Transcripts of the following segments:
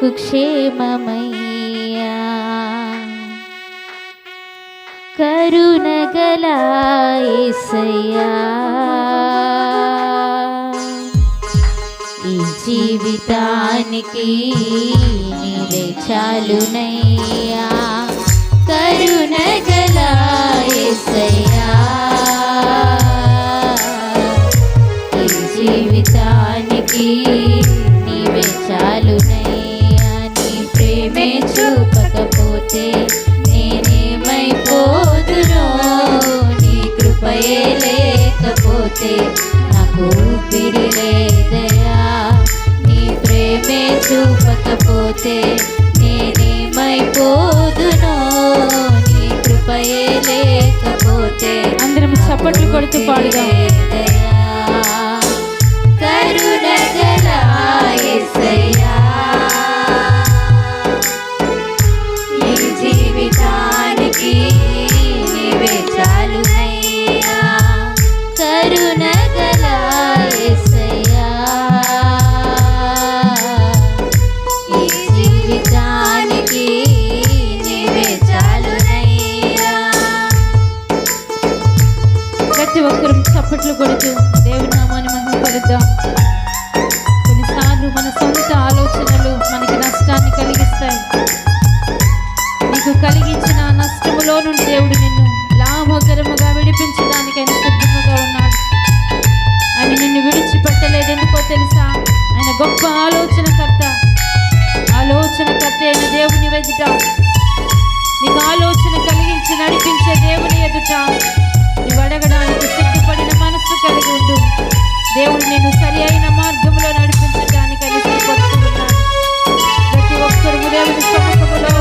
నాకు క్షేమమయ్యా కరుణగలాయసయ్యా. ఈ జీవితానికి నీవే చాలునయ్యా. కరుణగలాయసయ్యా. గొప్ప ఆలోచన కర్త ఆలోచన కర్త అయిన దేవుని ఎదుట. నీకు ఆలోచన కలిగించి నడిపించే దేవుని ఎదుట నువ్వు అడగడానికి సిద్ధపడిన మనస్సు కలిగి ఉండు. దేవుడు నేను సరి అయిన మార్గంలో నడిపించడానికి అని ప్రతి ఒక్కరు దేవుని సమస్యలో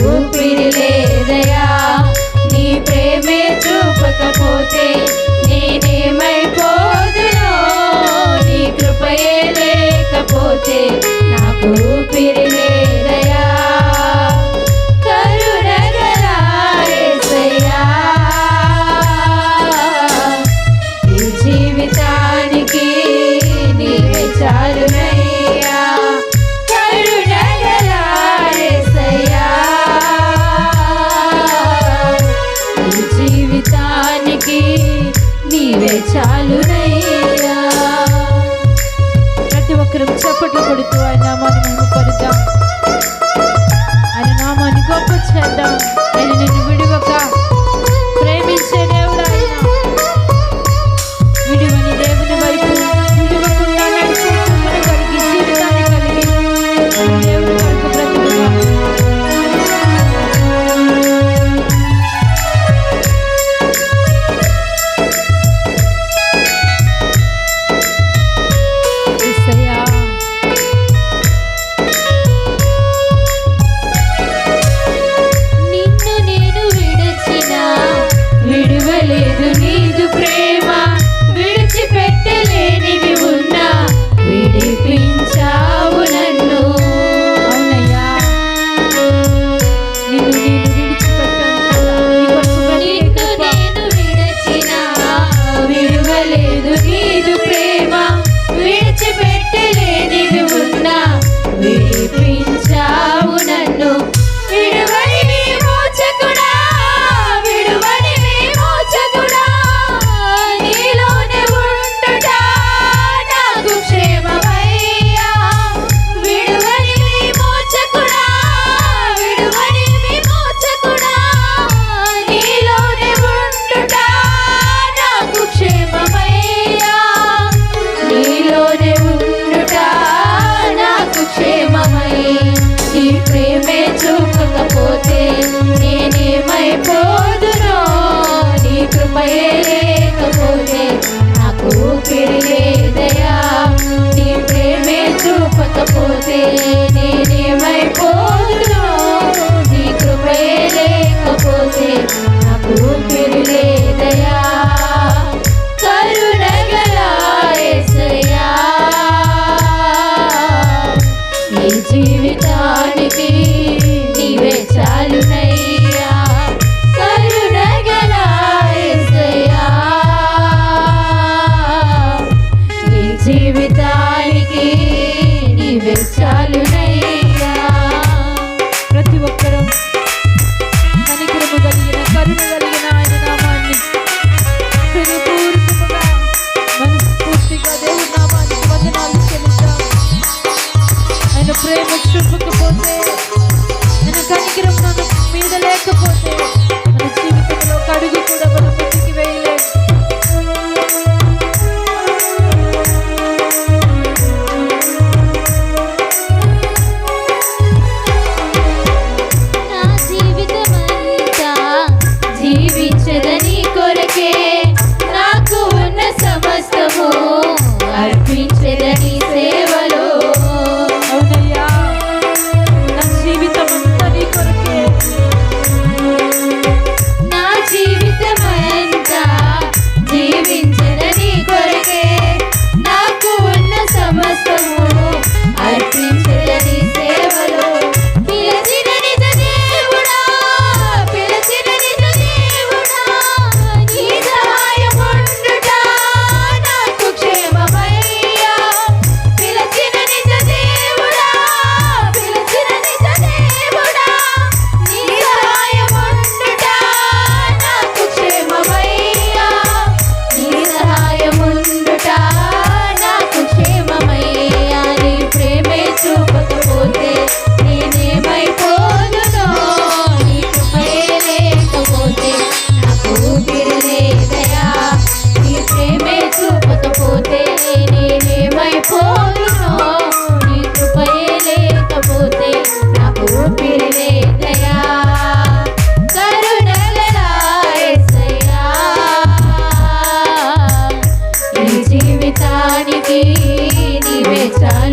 Ooh. లేదు నీదు ప్రేమ విడిచిపెట్టలేనిది ఉన్నా విడిపించా. జీవితానికి నీవే చాలునయ్యా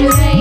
you way.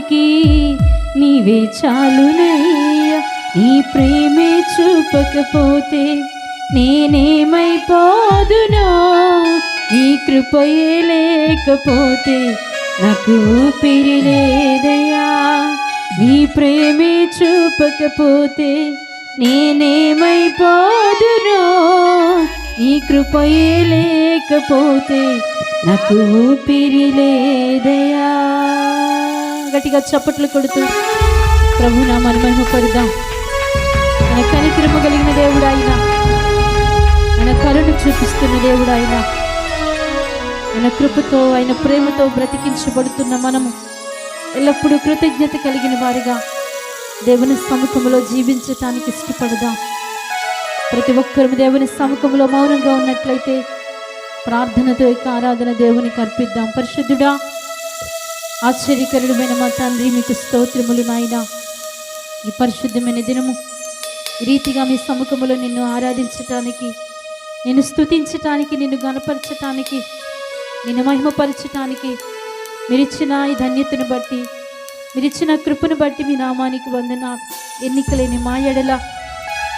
జీవితానికి నీవే చాలునయ్యా. నీ ప్రేమే చూపకపోతే నేనేమైపోదునో? నీ కృపయే లేకపోతే నాకు ఊపిరి లేదయ్యా. నీ ప్రేమే చూపకపోతే నేనేమైపోదునో? నీ కృపయే లేకపోతే నాకు ఊపిరి లేదయ్యా. గట్టిగా చప్పట్లు కొడుతూ ప్రభు నా మనమహిమ పరుదాం మన కనిక్రమ కలిగిన దేవుడు ఆయన. మన కరుణ చూపిస్తున్న దేవుడు ఆయన. మన కృపతో ఆయన ప్రేమతో బ్రతికించబడుతున్న మనము ఎల్లప్పుడూ కృతజ్ఞత కలిగిన వారిగా దేవుని సముఖంలో జీవించటానికి ఇష్టపడదాం? ప్రతి ఒక్కరు దేవుని సముఖంలో మౌనంగా ఉన్నట్లయితే ప్రార్థనతో యొక్క ఆరాధన దేవునికి అర్పిద్దాం. పరిశుద్ధుడా ఆశ్చర్యకరుడమైన మా తండ్రి మీకు స్తోత్రములు నాయన. ఈ పరిశుద్ధమైన దినము రీతిగా మీ సముఖములో నిన్ను ఆరాధించటానికి నిన్ను స్తుతించటానికి నిన్ను గనపరచటానికి నిన్ను మహిమపరచటానికి మీరిచ్చిన ఈ ధన్యతను బట్టి మీరిచ్చిన కృపను బట్టి మీ నామానికి వందన ఎన్నికలేని మా ఎడల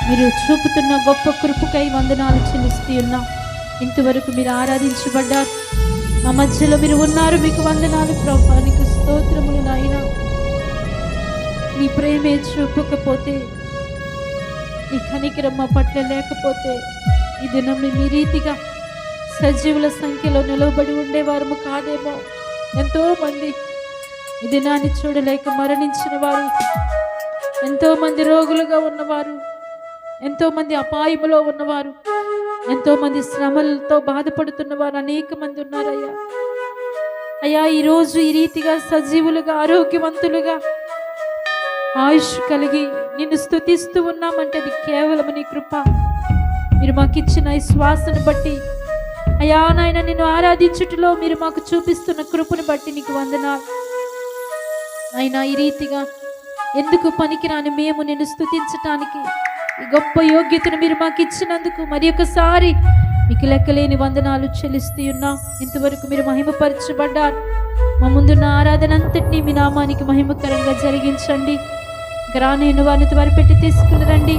మీరు చూపుతున్న గొప్ప కృపకై వందనాలు చెల్లిస్తూ ఉన్నా. ఇంతవరకు మీరు ఆరాధించబడ్డారు. మా మధ్యలో మీరు ఉన్నారు. మీకు వందనాలు ప్రభా. నీకు స్తోత్రములు నాయన. నీ ప్రేమే చూపకపోతే నీ కనికరం మా పట్ల లేకపోతే ఈ దినం మేము ఈ రీతిగా సజీవుల సంఖ్యలో నిలవబడి ఉండేవారము కాదేమో. ఎంతో మంది ఈ దినాన్ని చూడలేక మరణించిన వారు ఎంతో మంది రోగులుగా ఉన్నవారు ఎంతో మంది అపాయములో ఉన్నవారు ఎంతో మంది శ్రమలతో బాధపడుతున్న వారు అనేక మంది ఉన్నారయ్యా. అయ్యా ఈరోజు ఈ రీతిగా సజీవులుగా ఆరోగ్యవంతులుగా ఆయుష్ కలిగి నిన్ను స్థుతిస్తూ ఉన్నామంటే అది కేవలం నీ కృప. మీరు మాకు ఇచ్చిన ఈ శ్వాసను బట్టి అయ్యా నాయన నిన్ను ఆరాధించుటలో మీరు మాకు చూపిస్తున్న కృపను బట్టి నీకు వందనాలు. అయినా ఈ రీతిగా ఎందుకు పనికిరాని మేము నిన్ను స్థుతించటానికి ఈ గొప్ప యోగ్యతను మీరు మాకు ఇచ్చినందుకు మరి ఒకసారి మీకు లెక్కలేని వందనాలు చెల్లిస్తూ ఉన్నాం. ఇంతవరకు మీరు మహిమపరచబడ్డారు. మా ముందున్న ఆరాధన అంతటినీ మీ నామానికి మహిమకరంగా జరిగించండి. గ్రానైన వారిని త్వరపెట్టి తీసుకుని రండి.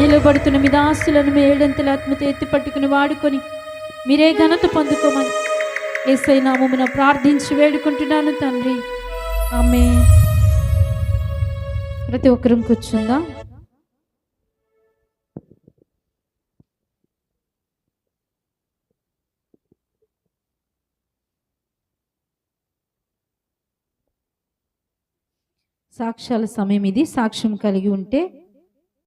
నిలబడుతున్న మీ దాసులను మీ ఏడంతల ఆత్మతో ఎత్తి పట్టుకుని వాడుకొని మీరే ఘనత పొందుకోమని ఏసై నామమున ప్రార్థించి వేడుకుంటున్నాను తండ్రి. ఆమె ప్రతి ఒక్కరం కూర్చుందా. సాక్ష్యాల సమయం ఇది. సాక్ష్యం కలిగి ఉంటే